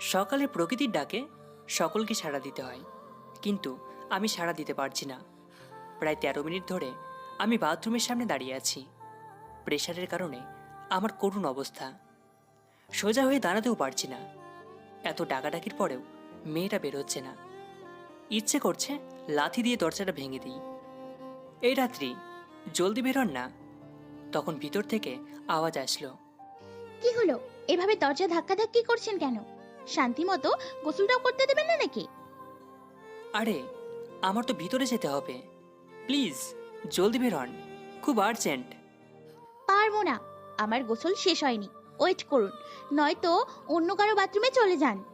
সকালে প্রকৃতির ডাকে সকলকে সাড়া দিতে হয়। কিন্তু আমি সাড়া দিতে পারছি না। প্রায় তেরো মিনিট ধরে আমি বাথরুমের সামনে দাঁড়িয়ে আছি। প্রেশারের কারণে আমার করুণ অবস্থা। সোজা হয়ে দাঁড়াতেও পারছি না। এত ডাকাডাকির পরেও মেয়েটা বেরোচ্ছে না। ইচ্ছে করছে লাথি দিয়ে দরজাটা ভেঙে দিই। এই রাত্রি জলদি বেরোন না। তখন ভিতর থেকে আওয়াজ আসলো। কি হলো? এভাবে দরজা ধাক্কাধাক্কি করছেন কেন? শান্তি মতো গোসলটাও করতে দেবেন না নাকি? আরে আমার তো ভিতরে যেতে হবে। প্লিজ জলদি বেরোন খুব আর্জেন্ট। পারব না। আমার গোসল শেষ হয়নি। ওয়েট করুন। নয়তো অন্য কারও বাথরুমে চলে যান।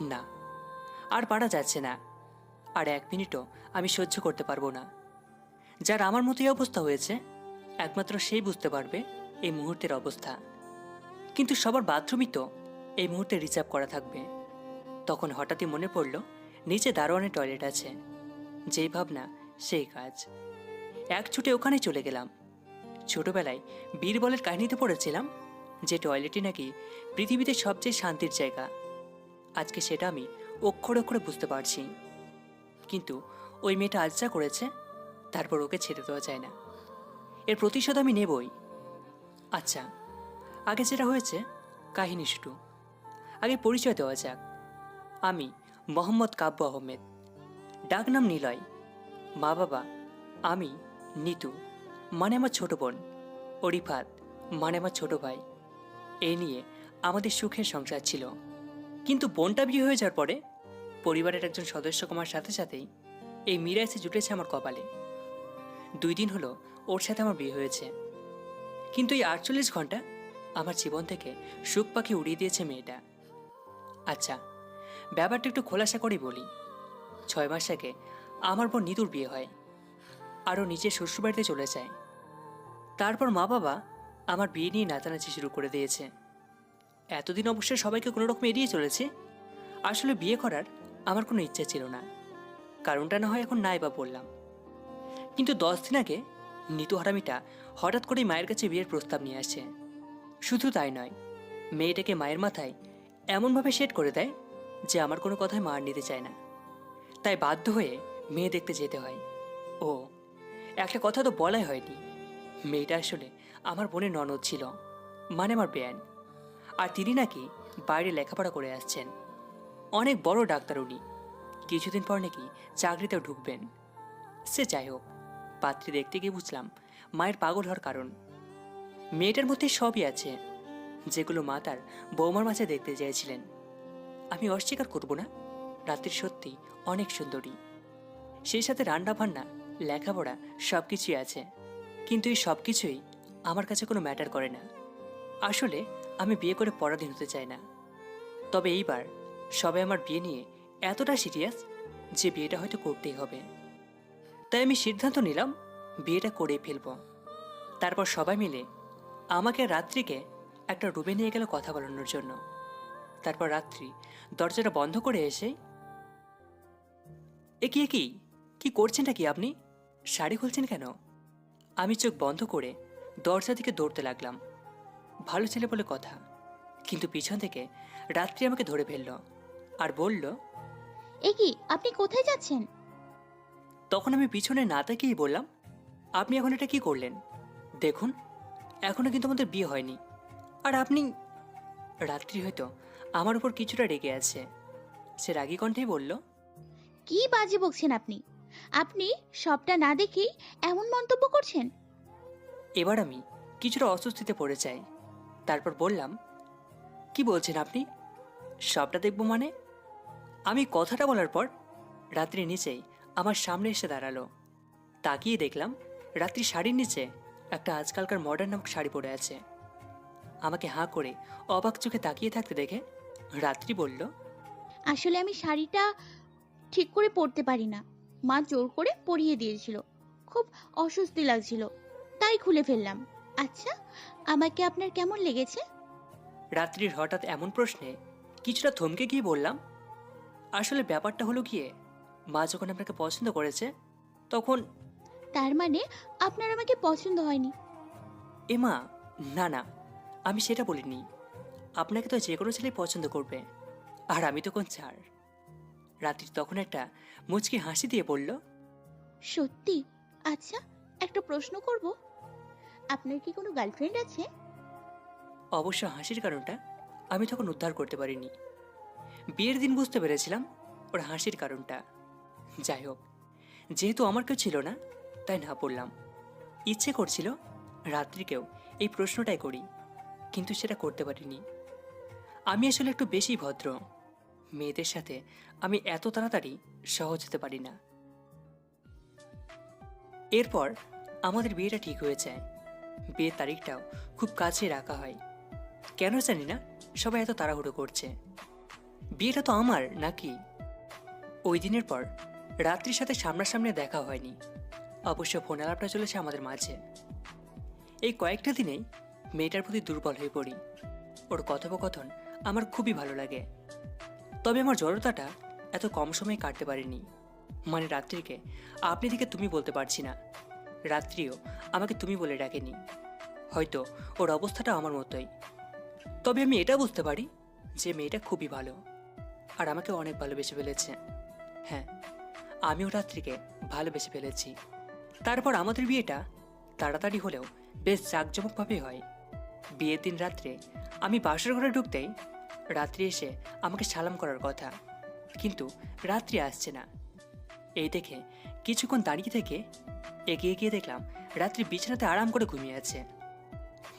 না আর পারা যাচ্ছে না। আর এক মিনিটও আমি সহ্য করতে পারব না। যার আমার মতোই অবস্থা হয়েছে একমাত্র সেই বুঝতে পারবে এই মুহূর্তের অবস্থা। কিন্তু সবার বাথরুমই তো। এই মুহূর্তে রিজার্ভ করা থাকবে। তখন হঠাৎই মনে পড়ল, নিচে দারোয়ানের টয়লেট আছে। যেই ভাবনা, সেই কাজ। এক ছুটে ওখানে চলে গেলাম। ছোটবেলায় বীরবলের কাহিনীতে পড়েছিলাম যে টয়লেটই নাকি পৃথিবীতে সবচেয়ে শান্তির জায়গা। আজকে সেটা আমি অক্ষরে অক্ষরে বুঝতে পারছি। কিন্তু ওই মেয়েটা আজ যা করেছে, তারপর ওকে ছেড়ে দেওয়া যায় না। এর প্রতিশোধ আমি নেবই। আচ্ছা আগে যেটা হয়েছে, কাহিনী শুরু আগে পরিচয় দেওয়া যাক। আমি মোহাম্মদ কাব্য আহমেদ। ডাকনাম নিলয়। মা বাবা, আমি নিতু মানে আমার ছোট বোন। অরিফাত মানে আমার ছোট ভাই। এই নিয়ে আমাদের সুখের সংসার ছিল। কিন্তু বোনটা বিয়ে হয়ে যাওয়ার পরে পরিবারের একজন সদস্য কমার সাথে সাথেই এই মীরা এসে জুটেছে আমার কপালে। দুই দিন হলো ওর সাথে আমার বিয়ে হয়েছে। কিন্তু এই আটচল্লিশ ঘণ্টা আমার জীবন থেকে সুখ পাখি উড়িয়ে দিয়েছে মেয়েটা। আচ্ছা ব্যাপারটা একটু খোলাসা করে বলি। ছয় মাস আগে আমার বোন নিতুর বিয়ে হয় আরও নিজের শ্বশুরবাড়িতে চলে যায়। তারপর মা বাবা আমার বিয়ে নিয়ে নাচানাচি শুরু করে দিয়েছে। এতদিন অবশ্য সবাইকে কোনো রকম এড়িয়ে চলেছে। আসলে বিয়ে করার আমার কোনো ইচ্ছা ছিল না। কারণটা না হয় এখন নাই বা বললাম। কিন্তু দশ দিন আগে নিতু হারামিটা হঠাৎ করেই মায়ের কাছে বিয়ের প্রস্তাব নিয়ে আসে। শুধু তাই নয়, মেয়েটাকে মায়ের মাথায় এমনভাবে সেট করে দেয় যে আমার কোনো কথায় মার নিতে চায় না। তাই বাধ্য হয়ে মেয়ে দেখতে যেতে হয়। ও, একটা কথা তো বলাই হয়নি। মেয়েটা আসলে আমার বোনের ননদ ছিল মানে আমার বেয়ান। আর তিনি নাকি বাইরে লেখাপড়া করে আসছেন। অনেক বড় ডাক্তার উনি। কিছুদিন পর নাকি চাকরিতেও ঢুকবেন। সে যাই হোক, পাত্রী দেখতে গিয়ে বুঝলাম মায়ের পাগল হওয়ার কারণ। মেয়েটার মধ্যে সবই আছে। যেগুলো মা তার বৌমার মাঝে দেখতে চেয়েছিলেন। আমি অস্বীকার করব না, রাত্রি সত্যি অনেক সুন্দরী। সেই সাথে রান্না বান্না লেখাপড়া সব কিছুই আছে। কিন্তু এই সব কিছুই আমার কাছে কোনো ম্যাটার করে না। আসলে আমি বিয়ে করে পরাধীন হতে চাই না। তবে এইবার সবাই আমার বিয়ে নিয়ে এতটা সিরিয়াস যে বিয়েটা হয়তো করতেই হবে। তাই আমি সিদ্ধান্ত নিলাম বিয়েটা করেই ফেলব। তারপর সবাই মিলে আমাকে রাত্রিকে একটা রুমে নিয়ে গেল কথা বলানোর জন্য। তারপর রাত্রি দরজাটা বন্ধ করে এসে এ কি কি? কি করছেনটা কি আপনি? শাড়ি খুলছেন কেন? আমি চোখ বন্ধ করে দরজা দিকে দৌড়তে লাগলাম। ভালো ছেলে বলে কথা কিন্তু পিছন থেকে রাত্রি আমাকে ধরে ফেলল আর বলল এ কি আপনি কোথায় যাচ্ছেন? তখন আমি পিছনে না তাকিয়েই বললাম আপনি এখন এটা কি করলেন? দেখুন এখনও কিন্তু আমাদের বিয়ে হয়নি। আর আপনি? রাত্রি হয়তো। আমার উপর কিছুটা রেগে আছে। সে রাগী কণ্ঠেই বলল কি বাজে বকছেন আপনি? আপনি সবটা না দেখেই এমন মন্তব্য করছেন? এবার আমি কিছুটা অস্বস্তিতে পড়ে যাই। তারপর বললাম কি বলছেন আপনি? সবটা দেখব মানে? আমি কথাটা বলার পর রাত্রি নিচেই আমার সামনে এসে দাঁড়াল। তাকিয়ে দেখলাম রাত্রি শাড়ির নিচে একটা আজকালকার মডার্ন নামক শাড়ি পরে আছে। আমাকে হাঁ করে অবাক চোখে তাকিয়ে থাকতে দেখে রাত্রি বলল আসলে আমি শাড়িটা ঠিক করে পরতে পারি না। মা জোর করে পরিয়ে দিয়েছিল। খুব অস্বস্তি লাগছিল। তাই খুলে ফেললাম। আচ্ছা আমাকে আপনার কেমন লেগেছে? রাত্রির হঠাৎ এমন প্রশ্নে কিছুটা থমকে গিয়ে বললাম আসলে ব্যাপারটা হলো গিয়ে মা যখন আপনাকে পছন্দ করেছে তখন তার মানে আপনার আমাকে পছন্দ হয়নি। এ মা না না আমি সেটা বলিনি। আপনাকে তো যে কোনো ছেলে পছন্দ করবে। আর আমি তো কোন চার রাত্রি তখন একটা মুচকি হাসি দিয়ে বলল সত্যি? আচ্ছা একটা প্রশ্ন করব। আপনার কি কোনো গার্লফ্রেন্ড আছে? অবশ্য হাসির কারণটা আমি তখন উদ্ধার করতে পারিনি। বিয়ের দিন বুঝতে পেরেছিলাম ওর হাসির কারণটা। যাই হোক যেহেতু আমার কেউ ছিল না তাই না পড়লাম ইচ্ছে করছিল রাত্রিকেও এই প্রশ্নটাই করি। কিন্তু সেটা করতে পারিনি। আমি আসলে একটু বেশি ভদ্র। মেয়েদের সাথে আমি এত তাড়াতাড়ি সহজ হতে পারি না। এরপর আমাদের বিয়েটা ঠিক হয়ে যায় বিয়ের তারিখটাও খুব কাছে রাখা হয়। কেন জানি না, সবাই এত তাড়াহুড়ো করছে। বিয়েটা তো আমার, নাকি? ওই দিনের পর রাত্রির সাথে সামনাসামনি দেখা হয়নি। অবশ্য ফোন আলাপটা চলেছে আমাদের মাঝে। এই কয়েকটা দিনেই মেয়েটার প্রতি দুর্বল হয়ে পড়ি। ওর কথোপকথন আমার খুবই ভালো লাগে। তবে আমার জড়তাটা এত কম সময়ে কাটতে পারিনি। মানে রাত্রিকে আপনি থেকে তুমি বলতে পারছি না। রাত্রিও আমাকে তুমি বলে ডাকেনি। হয়তো ওর অবস্থাটা আমার মতোই। তবে আমি এটা বুঝতে পারি যে মেয়েটা খুবই ভালো আর আমাকে অনেক ভালোবেসে ফেলেছে। হ্যাঁ আমিও রাত্রিকে ভালোবেসে ফেলেছি। তারপর আমাদের বিয়েটা তাড়াতাড়ি হলেও বেশ জাঁকজমকভাবে হয়। বিয়ের দিন রাত্রে আমি বাসর ঘরে ঢুকতেই রাত্রি এসে আমাকে সালাম করার কথা। কিন্তু রাত্রি আসছে না। এই দেখে কিছুক্ষণ দাঁড়িয়ে থেকে এগিয়ে গিয়ে দেখলাম রাত্রি বিছানাতে আরাম করে ঘুমিয়ে আছে।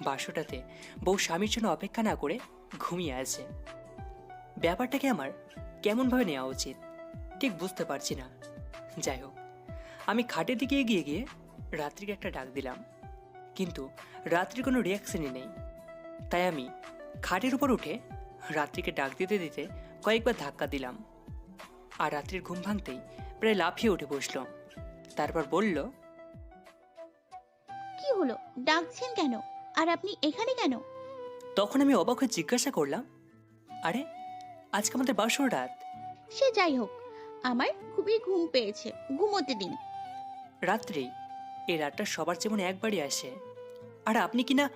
বাসটাতে বউ স্বামীর জন্য অপেক্ষা না করে ঘুমিয়ে আছে। ব্যাপারটাকে আমার কেমনভাবে নেওয়া উচিত ঠিক বুঝতে পারছি না। যাই হোক, আমি খাটের দিকে এগিয়ে গিয়ে রাত্রিকে একটা ডাক দিলাম। কিন্তু রাত্রির কোনো রিয়াকশনই নেই। তাই আমি খাটের উপর উঠে রাত্রিকে ডাক দিতে দিতে কয়েকবার ধাক্কা দিলাম। আর রাত্রির ঘুম ভাঙতেই প্রায় লাফিয়ে উঠে বসল তারপর বলল কি হলো? ডাকছেন কেন? আর আপনি এখানে কেন? তখন আমি অবাক হয়ে জিজ্ঞাসা করলাম আরে আজকে আমাদের বাসর রাত। সে যাই হোক আমার খুবই ঘুম পেয়েছে ঘুমোতে দিন। রাত্রি এই রাতটা সবার জীবনে একবারই আসে। আর আপনি কি না?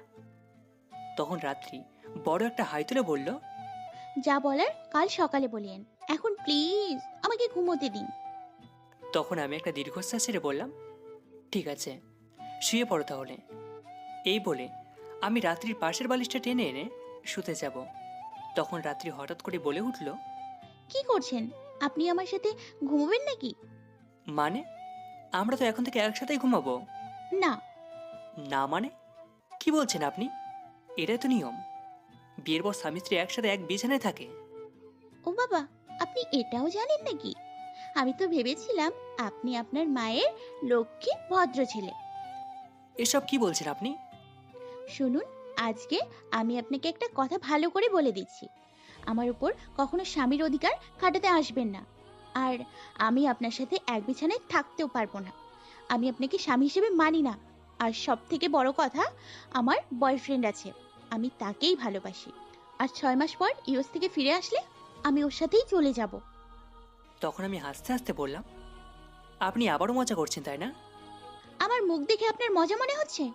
তখন রাত্রি বড় একটা হাই তুলে বলল যা বলার কাল সকালে বলিয়েন। এখন প্লিজ আমাকে ঘুমোতে দিন। তখন আমি একটা দীর্ঘশ্বাস ছেড়ে বললাম ঠিক আছে শুয়ে পড়ো তাহলে। এই বলে আমি রাত্রির পাশের বালিশটা টেনে এনে শুতে যাব। তখন রাত্রি হঠাৎ করে বলে উঠল কি করছেন? আপনি আমার সাথে ঘুমোবেন নাকি? মানে? আমরা তো এখন থেকে একসাথেই ঘুমাবো। না। না মানে? কি বলছেন আপনি? এটাই তো নিয়ম। বিয়ের পর স্বামী স্ত্রী একসাথে এক বিছানায় থাকে। ও বাবা আপনি এটাও জানেন নাকি? আমি তো ভেবেছিলাম আপনি আপনার মায়ের লক্ষ্মী ভদ্র ছেলে। এসব কি বলছেন আপনি? শুনুন আজকে আমি আপনাকে একটা কথা ভালো করে বলে দিচ্ছি। আমার উপর কখনো স্বামীর অধিকার খাটাতে আসবেন না। আর আমি আপনার সাথে এক বিছানায় থাকতেও পারব না। আমি আপনাকে স্বামী হিসেবে মানি না। আর সব থেকে বড় কথা আমার বয়ফ্রেন্ড আছে আমি তাকেই ভালোবাসি। আর ছয় মাস পর ইউএস থেকে ফিরে আসলে আমি ওর সাথেই চলে যাব। তখন আমি হাসতে হাসতে বললাম আপনি আবারও মজা করছেন তাই না? আমার মুখ দেখে আপনার মজা মনে হচ্ছে?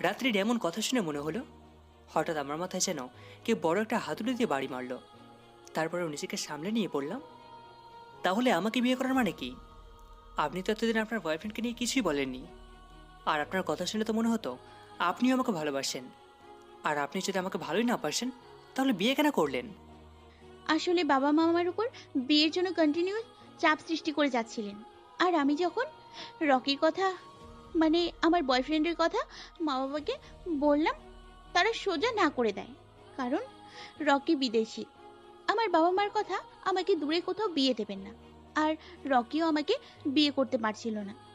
রাত্রির এমন কথা শুনে মনে হলো হঠাৎ আমার মাথায় যেন কেউ বড় একটা হাতুড়ি দিয়ে বাড়ি মারলো। তারপরে নিজেকে সামলে নিয়ে বললাম তাহলে আমাকে বিয়ে করার মানে কি? আপনি তো এতদিন আপনার বয়ফ্রেন্ডকে নিয়ে কিছুই বলেননি। আর আপনার কথা শুনে তো মনে হতো আপনিও আমাকে ভালোবাসেন। আর আপনি যদি আমাকে ভালোই না পারছেন, তাহলে বিয়ে কেন করলেন? আসলে বাবা মা আমার উপর বিয়ের জন্য কন্টিনিউ চাপ সৃষ্টি করে যাচ্ছিলেন। আর আমি যখন রকির কথা মানে আমার বয়ফ্রেন্ডের কথা মা বাবাকে বললাম, তারা সোজা না করে দেয়। কারণ রকি বিদেশি। আমার বাবা মার কথা আমাকে দূরে কোথাও বিয়ে দেবেন না। আর রকিও আমাকে বিয়ে করতে পারছিল না।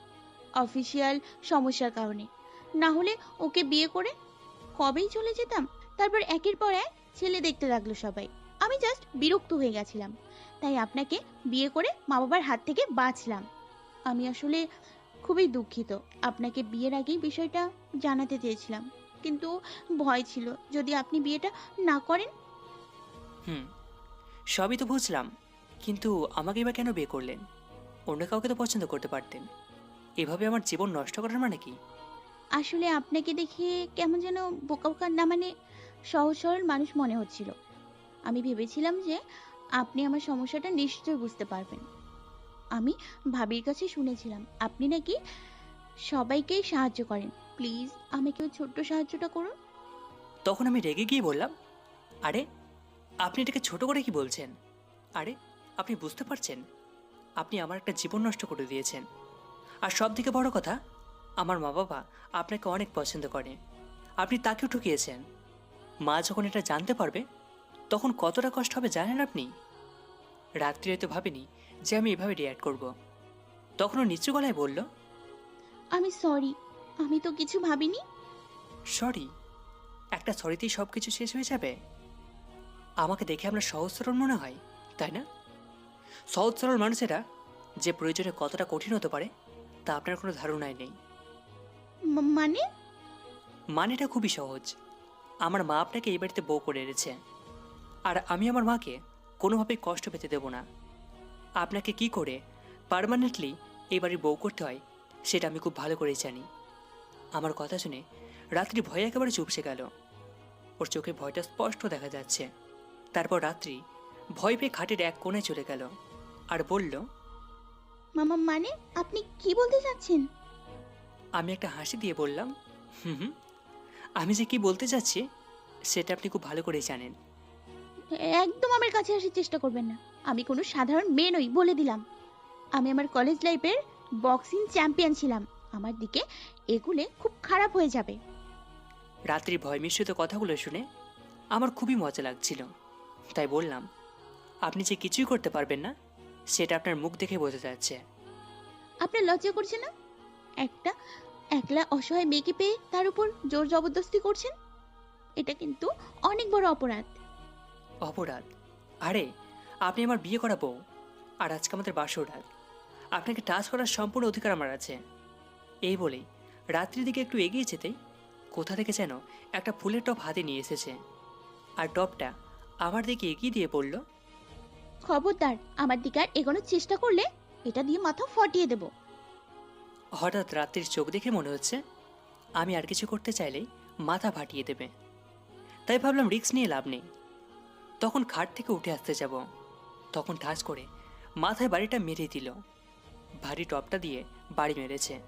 অফিসিয়াল সমস্যার কারণে। না হলে ওকে বিয়ে করে কবেই চলে যেতাম? তারপর একের পর এক ছেলে দেখতে লাগল সবাই। আমি জাস্ট বিরক্ত হয়ে গেছিলাম। তাই আপনাকে বিয়ে করে মা বাবার হাত থেকে বাঁচলাম। আমি আসলে খুবই দুঃখিত। আপনাকে বিয়ের আগেই বিষয়টা জানাতে চেয়েছিলাম। কিন্তু ভয় ছিল। যদি আপনি বিয়েটা না করেন? হুম, সবই তো বুঝলাম। কিন্তু আমাকে এবার কেন বিয়ে করলেন? অন্য কাউকে তো পছন্দ করতে পারতেন। এভাবে আমার জীবন নষ্ট করার মানে কি? আসলে আপনাকে দেখে কেমন যেন বোকা বোকা না মানে সহজ সরল মানুষ মনে হচ্ছিল। আমি ভেবেছিলাম যে আপনি আমার সমস্যাটা নিশ্চয়ই বুঝতে পারবেন। আমি ভাবির কাছে শুনেছিলাম আপনি নাকি সবাইকেই সাহায্য করেন। প্লিজ আমাকে ওই ছোট্ট সাহায্যটা করুন। তখন আমি রেগে গিয়ে বললাম আরে আপনি এটাকে ছোট করে কি বলছেন? আরে আপনি বুঝতে পারছেন? আপনি আমার একটা জীবন নষ্ট করে দিয়েছেন। আর সব থেকে বড় কথা আমার মা বাবা আপনাকে অনেক পছন্দ করে। আপনি তাকেও ঠকিয়েছেন। মা যখন এটা জানতে পারবে তখন কতটা কষ্ট হবে জানেন আপনি? রাত্রি হয়তো ভাবিনি যে আমি এভাবে রিয়াক্ট করব। তখনও নিচু গলায় বলল আমি সরি আমি তো কিছু ভাবিনি? সরি একটা সরিতেই সব কিছু শেষ হয়ে যাবে? আমাকে দেখে আপনার সহজ সরল মনে হয় তাই না? সহজ সরল মানুষেরা যে প্রয়োজনে কতটা কঠিন হতে পারে তা আপনার কোনো ধারণাই নেই। মানে? মানেটা খুবই সহজ। আমার মা আপনাকে এই বাড়িতে বউ করে এনেছে। আর আমি আমার মাকে কোনোভাবেই কষ্ট পেতে দেব না। আপনাকে কি করে পার্মানেন্টলি এই বাড়ির বউ করতে হয় সেটা আমি খুব ভালো করেই জানি। আমার কথা শুনে রাত্রি ভয়ে একেবারে চুপসে গেল। ওর চোখে ভয়টা স্পষ্ট দেখা যাচ্ছে। তারপর রাত্রি ভয় পেয়ে খাটের এক কোণে চলে গেল। আর বলল মামা মানে আপনি কি বলতে চাচ্ছেন? আমি একটা হাসি দিয়ে বললাম হুম হুম আমি যে কি বলতে চাচ্ছি সেটা আপনি খুব ভালো করেই জানেন। একদম আমার কাছে আসার চেষ্টা করবেন না। আমি কোনো সাধারণ মেয়ে নই বলে দিলাম। আমি আমার কলেজ লাইফের বক্সিং চ্যাম্পিয়ন ছিলাম। আমার দিকে এগুলে খুব খারাপ হয়ে যাবে। রাত্রি ভয় মিশ্রিত কথাগুলো শুনে আমার খুবই মজা লাগছিল। তাই বললাম আপনি যে কিছুই করতে পারবেন না সেটা আপনার মুখ দেখে বোঝা যাচ্ছে। আপনার লজ্জা করছে না? একটা একলা অসহায় মেয়েকে পেয়ে তার উপর জোর জবরদস্তি করছেন? এটা কিন্তু অনেক বড় অপরাধ। অপরাধ? আরে আপনি আমার বিয়ে করা বউ আর আজকে আমাদের বাসর রাত। আপনাকে টাচ করার সম্পূর্ণ অধিকার আমার আছে। এই বলেই রাত্রির দিকে একটু এগিয়ে যেতেই কোথা থেকে যেন একটা ফুলের টপ হাতে নিয়ে এসেছে। আর টপটা আমার দিকে এগিয়ে দিয়ে বলল খবরদার, আমার দিকে আর এগোনোর চেষ্টা করলে এটা দিয়ে মাথা ফটিয়ে দেব। হঠাৎ রাত্রির চোখ দেখে মনে হচ্ছে আমি আর কিছু করতে চাইলেই মাথা ফাটিয়ে দেবে। তাই ভাবলাম রিক্স নিয়ে লাভ নেই। তখন খাট থেকে উঠে আসতে যাব। তখন ঠাস করে মাথায় বাড়িটা মেরে দিল। ভারী টপটা দিয়ে বাড়ি মেরেছে।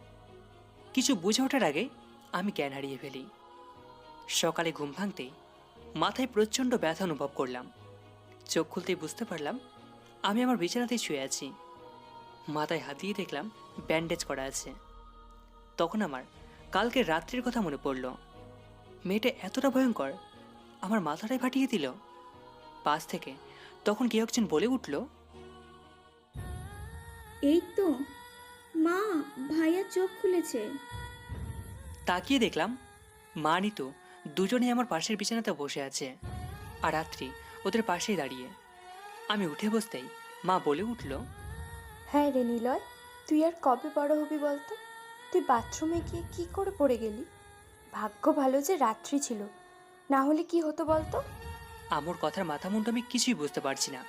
কিছু বুঝে ওঠার আগে আমি জ্ঞান হারিয়ে ফেলি। সকালে ঘুম ভাঙতেই মাথায় প্রচণ্ড ব্যথা অনুভব করলাম। চোখ খুলতেই বুঝতে পারলাম আমি আমার বিছানাতেই শুয়ে আছি। মাথায় হাত দিয়ে দেখলাম ব্যান্ডেজ করা আছে। তখন আমার কালকে রাত্রির কথা মনে পড়ল। মেয়েটা এতটা ভয়ঙ্কর আমার মাথাটাই ফাটিয়ে দিল। পাশ থেকে তখন কেউ একজন বলে উঠল এই তো মা ভাইয়া চোখ খুলেছে। তাকিয়ে দেখলাম মা নিতু দুজনে আমার পাশের বিছানাতে বসে আছে। আর রাত্রি ওদের পাশেই দাঁড়িয়ে। আমি উঠে বসতেই মা বলে উঠল হ্যাঁ রে নিলয় তুই আর কবে বড় হবি বলতো? তুই বাথরুমে গিয়ে কি করে পড়ে গেলি? ভাগ্য ভালো যে রাত্রি ছিল না হলে কি হতো বলতো? আমুর কথার মাথা মুন্ডু আমি কিছুই বুঝতে পারছি না।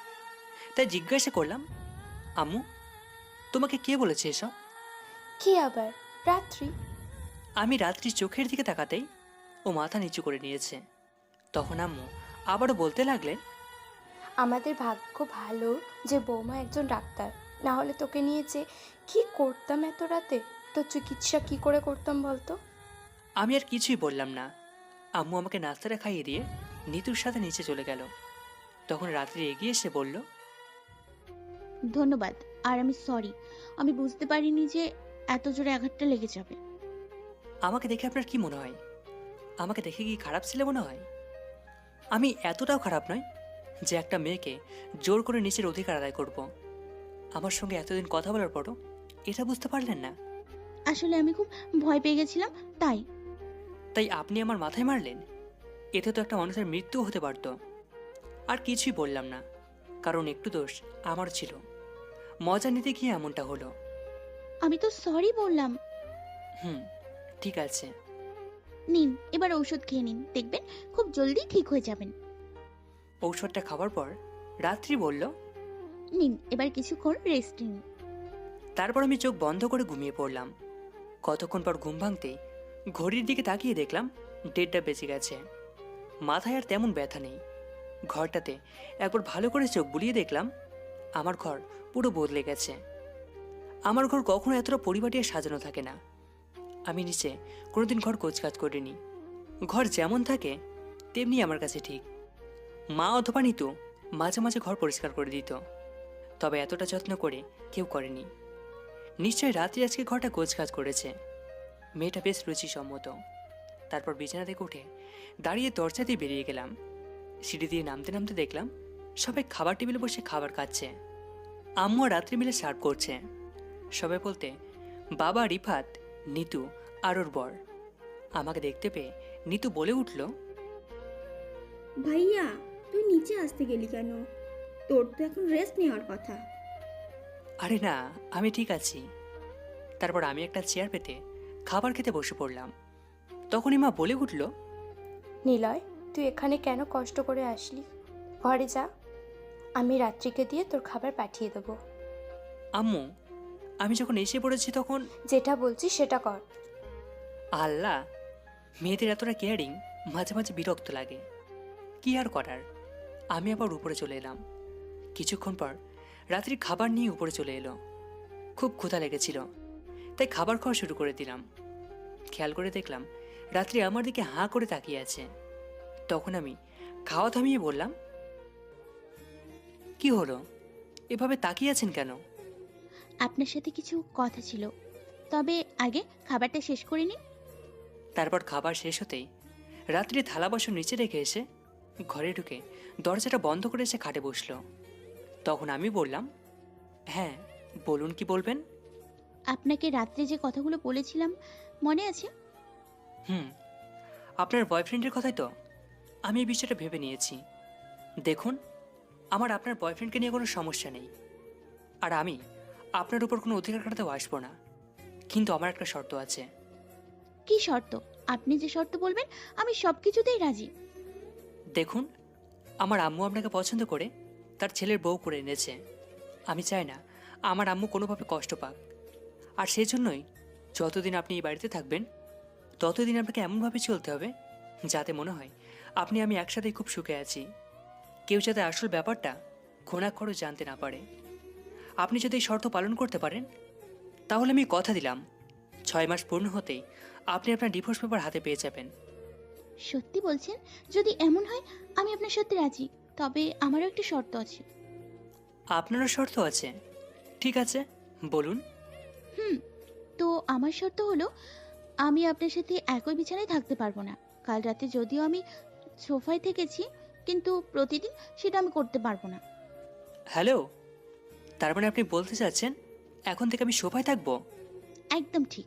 তাই জিজ্ঞাসা করলাম আম্মু তোমাকে কে বলেছে এসব? কি আবার? রাত্রি? আমি রাত্রি চোখের দিকে তাকাতেই ও মাথা নিচু করে নিয়েছে। তখন আম্মু আবারও বলতে লাগলেন আমাদের ভাগ্য ভালো যে বৌমা একজন ডাক্তার। না হলে তোকে নিয়ে যে কি করতাম এত রাতে? তোর চিকিৎসা কি করে করতাম বলতো? আমি আর কিছুই বললাম না। আম্মু আমাকে নাস্তাটা খাইয়ে দিয়ে নিতুর সাথে নিচে চলে গেল। তখন রাত্রি এগিয়ে এসে বলল ধন্যবাদ আর আমি সরি। আমি বুঝতে পারিনি যে এত জোরে আঘাতটা লেগে যাবে। আমাকে দেখে আপনার কি মনে হয়? আমাকে দেখে কি খারাপ ছেলে মনে হয়? আমি এতটাও খারাপ নয় যে একটা মেয়েকে জোর করে নিচের অধিকার আদায় করব। আমার সঙ্গে এতদিন কথা বলার পরও এটা বুঝতে পারলেন না। আসলে আমি খুব ভয় পেয়ে গেছিলাম তাই। তাই আপনি আমার মাথায় মারলেন? এতে তো একটা মানুষের মৃত্যুও হতে পারত। আর কিছুই বললাম না কারণ একটু দোষ আমার ছিল। মজা নিতে গিয়ে এমনটা হলো। আমি তো সরি বললাম। হুম ঠিক আছে। নিন এবার ঔষধ খেয়ে নিন। দেখবেন খুব জলদি ঠিক হয়ে যাবেন। ঔষধটা খাওয়ার পর রাত্রি বলল নিন এবার কিছুক্ষণ রেস্ট নিন। তারপর আমি চোখ বন্ধ করে ঘুমিয়ে পড়লাম। কতক্ষণ পর ঘুম ভাঙতেই ঘড়ির দিকে তাকিয়ে দেখলাম ডেটটা বেঁচে গেছে। মাথায় আর তেমন ব্যথা নেই। ঘরটাতে একবার ভালো করে চোখ বুলিয়ে দেখলাম আমার ঘর পুরো বদলে গেছে। আমার ঘর কখনো এতটা পরিপাটিয়ে সাজানো থাকে না। আমি নিচে কোনোদিন ঘর কোচকাজ করিনি। ঘর যেমন থাকে, তেমনি আমার কাছে ঠিক। মা অথবা নিতু মাঝে মাঝে ঘর পরিষ্কার করে দিত, তবে এতটা যত্ন করে কেউ করেনি। নিশ্চয় রাত্রি আজকে ঘরটা গোছগাছ করেছে। মেয়েটা বেশ রুচিসম্মত। তারপর বিছানা থেকে উঠে দাঁড়িয়ে দরজা দিয়ে বেরিয়ে গেলাম। সিঁড়ি দিয়ে নামতে নামতে দেখলাম, সবাই খাবার টেবিলে বসে খাবার খাচ্ছে। আম্মু রাত্রি মিলে সার্ভ করছে। সবাই বলতে, বাবা, রিফাত নিতু আর ওর বর। আমাকে দেখতে পেয়ে নিতু বলে উঠল ভাইয়া তুই নিচে আসতে গেলি কেন? তোর তো এখন রেস্ট নেওয়ার কথা। আরে না আমি ঠিক আছি। তারপর আমি একটা চেয়ার পেতে খাবার খেতে বসে পড়লাম। তখনই মা বলে উঠল নিলয় তুই এখানে কেন কষ্ট করে আসলি? ঘরে যা। আমি রাত্রিকে দিয়ে তোর খাবার পাঠিয়ে দেবো। আম্মু আমি যখন এসে পড়েছি তখন? যেটা বলছি সেটা কর। আল্লাহ মেয়েদের এতটা কেয়ারিং মাঝে মাঝে বিরক্ত লাগে। কি আর করার? আমি আবার উপরে চলে এলাম। কিছুক্ষণ পর রাত্রি খাবার নিয়ে উপরে চলে এলো। খুব ক্ষুধা লেগেছিল তাই খাবার খাওয়া শুরু করে দিলাম। খেয়াল করে দেখলাম রাত্রি আমার দিকে হাঁ করে তাকিয়ে আছে। তখন আমি খাওয়া থামিয়ে বললাম কি হলো? এভাবে তাকিয়ে আছেন কেন? আপনার সাথে কিছু কথা ছিল। তবে আগে খাবারটা শেষ করে নিন। তারপর খাবার শেষ হতেই রাত্রি থালা বাসন নিচে রেখে এসে ঘরে ঢুকে দরজাটা বন্ধ করে এসে খাটে বসল। তখন আমি বললাম হ্যাঁ বলুন কি বলবেন? আপনাকে রাত্রে যে কথাগুলো বলেছিলাম মনে আছে? হুম আপনার বয়ফ্রেন্ডের কথাই তো। আমি এই বিষয়টা ভেবে নিয়েছি। দেখুন আমার আপনার বয়ফ্রেন্ডকে নিয়ে কোনো সমস্যা নেই। আর আমি আপনার উপর কোনো অধিকার খাটাতেও আসব না। কিন্তু আমার একটা শর্ত আছে। কি শর্ত? আপনি যে শর্ত বলবেন আমি সব কিছুতেই রাজি। দেখুন আমার আম্মু আপনাকে পছন্দ করে তার ছেলের বউ করে এনেছে। আমি চাই না আমার আম্মু কোনোভাবে কষ্ট পাক। আর সেই জন্যই যতদিন আপনি এই বাড়িতে থাকবেন ততদিন আপনাকে এমনভাবে চলতে হবে যাতে মনে হয় আপনি আমি একসাথেই খুব সুখে আছি। কেউ যাতে আসল ব্যাপারটা খোনাক্ষরও জানতে না পারে। আপনি যদি এই শর্ত পালন করতে পারেন তাহলে আমি কথা দিলাম। ছয় মাস পূর্ণ হতেই আপনি আপনার ডিভোর্স পেপার হাতে পেয়ে যাবেন। সত্যি বলছেন? যদি এমন হয় আমি আপনার সাথে রাজি। তবে আমারও একটা শর্ত আছে। আপনারও শর্ত আছে। ঠিক আছে বলুন। হুম তো আমার শর্ত হলো আমি আপনার সাথে একই বিছানায় থাকতে পারব না। কাল রাতে যদিও আমি সোফায় থেকেছি কিন্তু প্রতিদিন সেটা আমি করতে পারব না। হ্যালো তার মানে আপনি বলতে চাচ্ছেন এখন থেকে আমি সোফায় থাকব? একদম ঠিক।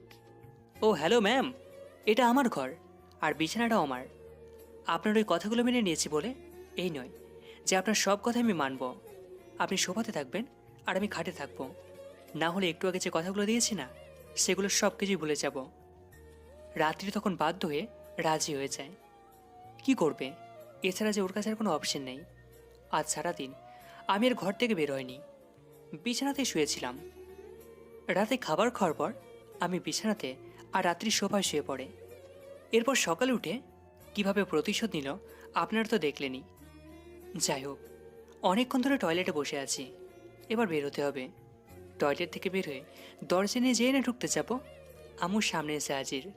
ও হ্যালো ম্যাম। এটা আমার ঘর আর বিছানাটাও আমার। আপনার ওই কথাগুলো মেনে নিয়েছি বলে? এই নয় যে আপনার সব কথা আমি মানব। আপনি সোফাতে থাকবেন আর আমি খাটে থাকব। না হলে একটু আগে যে কথাগুলো দিয়েছি না সেগুলো সব কিছুই ভুলে যাব। রাত্রি তখন বাধ্য হয়ে রাজি হয়ে যায়। কি করবে? এছাড়া যে ওর কাছে আর কোনো অপশন নেই। আজ সারাদিন আমি আর ঘর থেকে বের হয়নি বিছানাতে শুয়েছিলাম। রাতে খাবার খাওয়ার পর আমি বিছানাতে আর রাত্রি সোফায় শুয়ে পড়ে। এরপর সকালে উঠে কীভাবে প্রতিশোধ নিল আপনারা তো দেখলেনই। যাই হোক অনেকক্ষণ ধরে টয়লেটে বসে আছি। এবার বেরোতে হবে। টয়লেট থেকে বের হয়ে দরজা নিয়ে যেয়ে না ঢুকতে যাব আমুর সামনে এসে হাজির।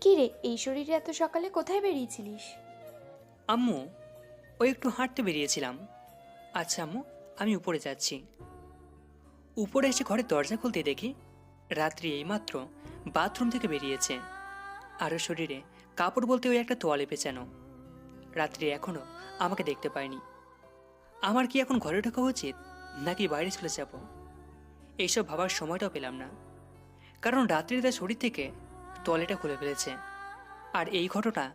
কি রে এই শরীরে এত সকালে কোথায় বেরিয়েছিলিস? আম্মু ওই একটু হাঁটতে বেরিয়েছিলাম। আচ্ছা আম্মু আমি উপরে যাচ্ছি। উপরে এসে ঘরের দরজা খুলতে দেখি রাত্রি এইমাত্র বাথরুম থেকে বেরিয়েছে। আরও শরীরে কাপড় বলতে ওই একটা তোয়ালে পেঁচানো। রাত্রি এখনও আমাকে দেখতে পায়নি। আমার কি এখন ঘরে ঢোকা উচিত, নাকি বাইরে চলে যাব? এইসব ভাবার সময়টাও পেলাম না। কারণ রাত্রি তার শরীর থেকে তোয়ালেটা খুলে ফেলেছে। আর এই ঘটনা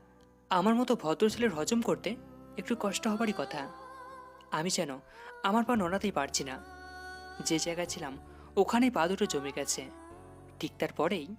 আমার মতো ভদ্র ছেলের হজম করতে একটু কষ্ট হবারই কথা। আমি যেন আমার পা নড়াতেই পারছি না। যে জায়গায় ছিলাম, ওখানেই পা দুটো জমে গেছে। ঠিক তারপরেই